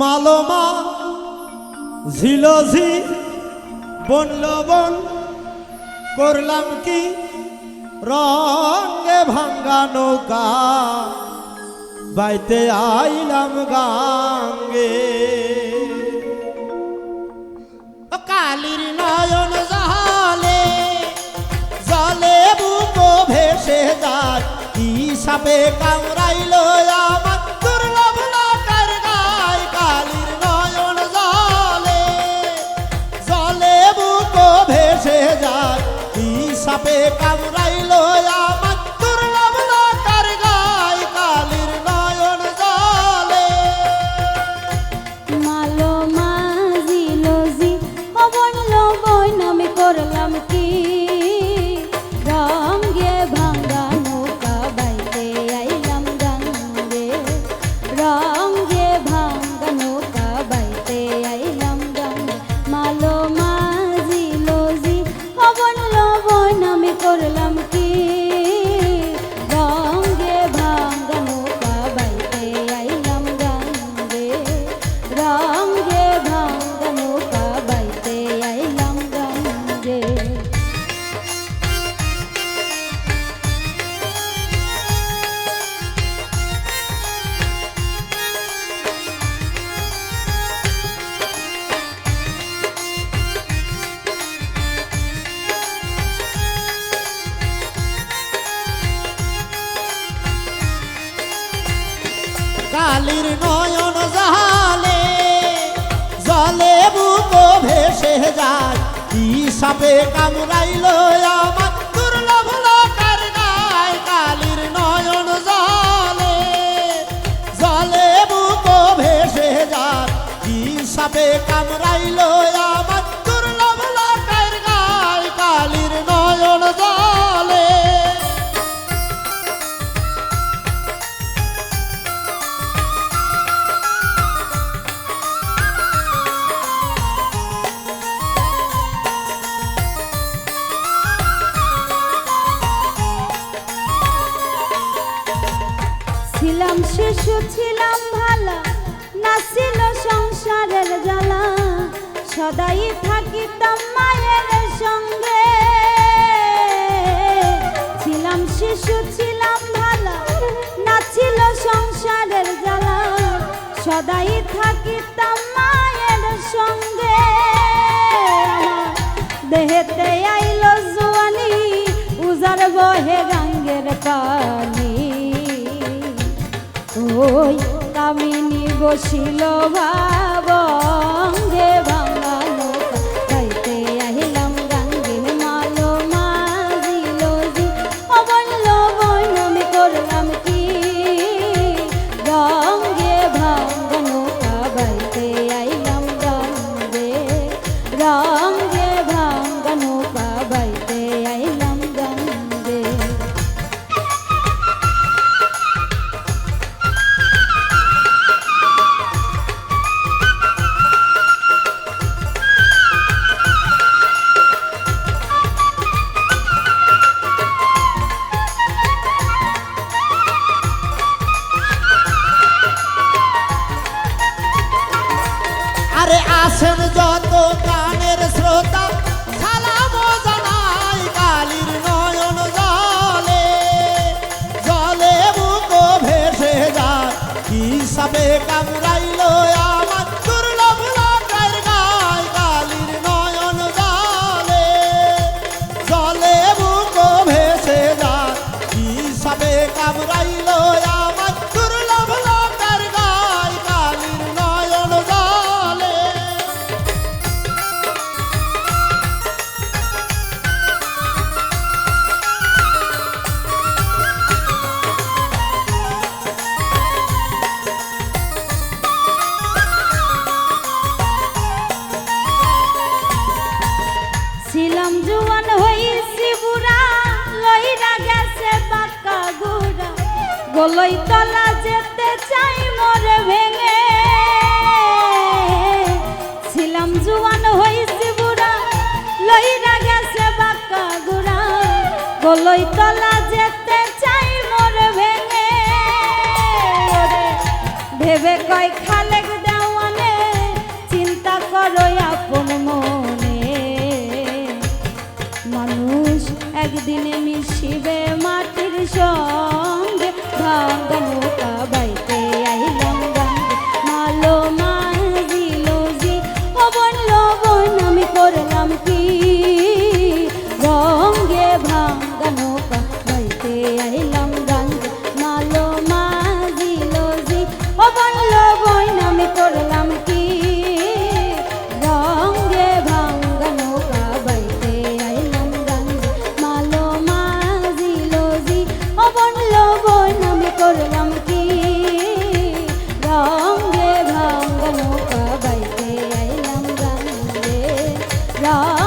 মালমা ঝিলঝি বন লবণ করলাম কি? রঙে ভাঙ্গা নৌকা, বাইতে আইলাম গাঙ্গে। কালির নয়ন জাহালে জলে বুকো ভেসে যায়, কি সাপে কামড়াইল আমার সাপে কালির নয়ন জালে জলে বুকো ভেসে যায় কি সাপে কামড়াইল আমার সদাই থাকিতাম মায়ের সঙ্গে। ছিলাম শিশু, ছিলাম ভালা নাছিল সংসারের জ্বালা। সদাই থাকিতাম মায়ের সঙ্গে। দেহেতে আইলো জোয়ানি, উজার বহে গাঙ্গের পানি। ওই কামিনী বসিল ভাবঙ্গে আসেন যত গানের শ্রোতা, সালাম জানাই কালির নয়ন জলে। জলে বুক ভেসে যায়, হিসাবে সাপে গলই তলা যেতে চাই মরে ভেঙে। ছিলাম জুয়ান হইছি বুড়া, লইরা গেছে বাক্কা গুড়া। গলই তলা যেতে চাই মরে ভেঙে। ভেবে কয় খালেক দেওয়ানে, চিন্তা করো আপন মনে। মানুষ একদিনে মিশিবে रा